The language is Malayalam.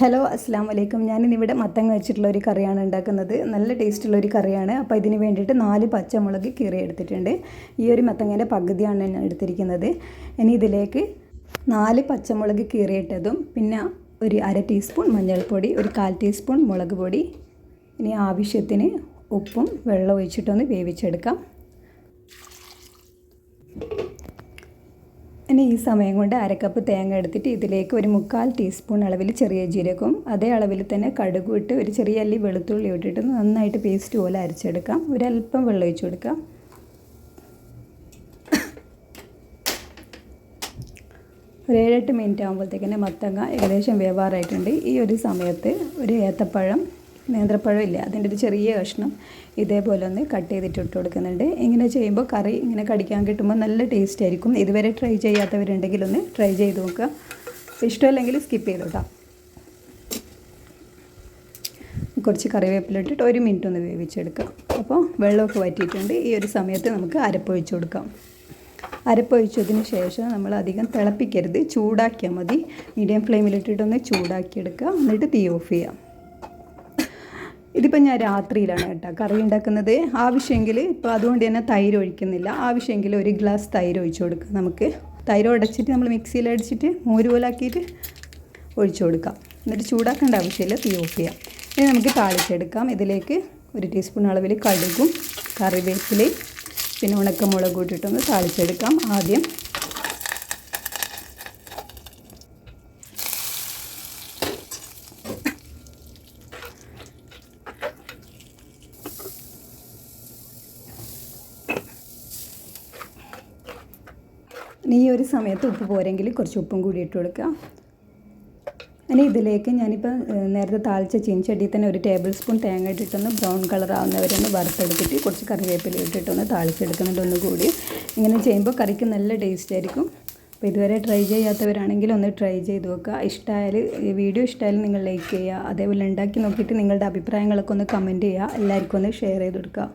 ഹലോ അസ്സാം വലൈക്കും ഞാനിന്നിവിടെ മത്തങ്ങ വെച്ചിട്ടുള്ള ഒരു കറിയാണ് ഉണ്ടാക്കുന്നത്. നല്ല ടേസ്റ്റുള്ള ഒരു കറിയാണ്. അപ്പോൾ ഇതിന് വേണ്ടിയിട്ട് നാല് പച്ചമുളക് കീറി എടുത്തിട്ടുണ്ട്. ഈ ഒരു മത്തങ്ങേന്റെ പകുതിയാണ് ഞാൻ എടുത്തിരിക്കുന്നത്. ഇനി ഇതിലേക്ക് നാല് പച്ചമുളക് കീറിയിട്ടതും പിന്നെ ഒരു അര ടീസ്പൂൺ മഞ്ഞൾപ്പൊടി ഒരു കാൽ ടീസ്പൂൺ മുളക് പൊടി ഇനി ആവശ്യത്തിന് ഉപ്പും വെള്ളം ഒഴിച്ചിട്ടൊന്ന് വേവിച്ചെടുക്കാം. ഇനി ഈ സമയം കൊണ്ട് അരക്കപ്പ് തേങ്ങ എടുത്തിട്ട് ഇതിലേക്ക് ഒരു മുക്കാൽ ടീസ്പൂൺ അളവിൽ ചെറിയ ജീരകവും അതേ അളവിൽ തന്നെ കടുകും ഇട്ട് ഒരു ചെറിയ അല്ലി വെളുത്തുള്ളി ഇട്ടിട്ട് നന്നായിട്ട് പേസ്റ്റ് പോലെ അരച്ചെടുക്കാം. ഒരല്പം വെള്ളം ഒഴിച്ചു കൊടുക്കാം. ഒരു ഏഴെട്ട് മിനിറ്റ് ആകുമ്പോഴത്തേക്കിന് മത്തങ്ങ ഏകദേശം വേവാറായിട്ടുണ്ട്. ഈ ഒരു സമയത്ത് ഒരു ഏത്തപ്പഴം നേന്ത്രപ്പഴം ഇല്ല അതിന്റെ ഒരു ചെറിയ കഷ്ണം ഇതേപോലെ ഒന്ന് കട്ട് ചെയ്തിട്ട് ഇട്ട് കൊടുക്കുന്നുണ്ട്. ഇങ്ങനെ ചെയ്യുമ്പോൾ കറി ഇങ്ങനെ കടിക്കാൻ കിട്ടുമ്പോൾ നല്ല ടേസ്റ്റ് ആയിരിക്കും. ഇതുവരെ ട്രൈ ചെയ്യാത്തവരുണ്ടെങ്കിൽ ഒന്ന് ട്രൈ ചെയ്ത് നോക്കുക. ഇഷ്ടമല്ലെങ്കിൽ സ്കിപ്പ് ചെയ്തു കേട്ടോ. കുറച്ച് കറിവേപ്പില ഇട്ടിട്ട് ഒരു മിനിറ്റ് ഒന്ന് വേവിച്ചെടുക്കാം അപ്പോൾ വെള്ളമൊക്കെ വറ്റിയിട്ടുണ്ട്. ഈ ഒരു സമയത്ത് നമുക്ക് അരപ്പൊഴിച്ച് കൊടുക്കാം. അരപ്പൊഴിച്ചതിന് ശേഷം നമ്മൾ അധികം തിളപ്പിക്കരുത്. ചൂടാക്കിയാൽ മതി. മീഡിയം ഫ്ലെയിമിലിട്ടിട്ടൊന്ന് ചൂടാക്കിയെടുക്കുക. എന്നിട്ട് തീ ഓഫ് ചെയ്യാം ഇതിപ്പോൾ ഞാൻ രാത്രിയിലാണ് കേട്ടോ കറി ഉണ്ടാക്കുന്നത്. ആവശ്യമെങ്കിൽ ഇപ്പോൾ അതുകൊണ്ട് തന്നെ തൈര് ഒഴിക്കുന്നില്ല. ആവശ്യമെങ്കിൽ ഒരു ഗ്ലാസ് തൈര് ഒഴിച്ചു കൊടുക്കുക നമുക്ക്. തൈര് ഉടച്ചിട്ട് നമ്മൾ മിക്സിയിൽ അടിച്ചിട്ട് മോര് പോലാക്കിയിട്ട് ഒഴിച്ചു കൊടുക്കാം. എന്നിട്ട് ചൂടാക്കേണ്ട ആവശ്യമില്ല തീ ഓഫ് ചെയ്യാം. ഇനി നമുക്ക് താളിച്ചെടുക്കാം. ഇതിലേക്ക് ഒരു ടീസ്പൂൺ അളവിൽ കടുകും കറിവേപ്പിലയും പിന്നെ ഉണക്കമുളക് ഇട്ടിട്ടൊന്ന് താളിച്ചെടുക്കാം. ആദ്യം ഇനി ഈ ഒരു സമയത്ത് ഉപ്പ് പോരെങ്കിൽ കുറച്ച് ഉപ്പും കൂടി ഇട്ട് കൊടുക്കുക. ഇനി ഇതിലേക്ക് ഞാനിപ്പോൾ നേരത്തെ താളിച്ച ചീൻചട്ടിയിൽ തന്നെ ഒരു ടേബിൾ സ്പൂൺ തേങ്ങ ഇട്ടിട്ടൊന്ന് ബ്രൗൺ കളർ ആവുന്നവരൊന്ന് വറുത്തെടുത്തിട്ട് കുറച്ച് കറിവേപ്പില ഇട്ടിട്ടൊന്ന് താളിച്ചെടുക്കുന്നുണ്ട് ഒന്നുകൂടി. ഇങ്ങനെ ചെയ്യുമ്പോൾ കറിക്ക് നല്ല ടേസ്റ്റ് ആയിരിക്കും. അപ്പോൾ ഇതുവരെ ട്രൈ ചെയ്യാത്തവരാണെങ്കിൽ ഒന്ന് ട്രൈ ചെയ്ത് നോക്കുക. ഇഷ്ടമായാൽ വീഡിയോ ഇഷ്ടമായാലും നിങ്ങൾ ലൈക്ക് ചെയ്യുക. അതേപോലെ ഉണ്ടാക്കി നോക്കിയിട്ട് നിങ്ങളുടെ അഭിപ്രായങ്ങളൊക്കെ ഒന്ന് കമന്റ് ചെയ്യുക. എല്ലാവർക്കും ഒന്ന് ഷെയർ ചെയ്ത് കൊടുക്കുക.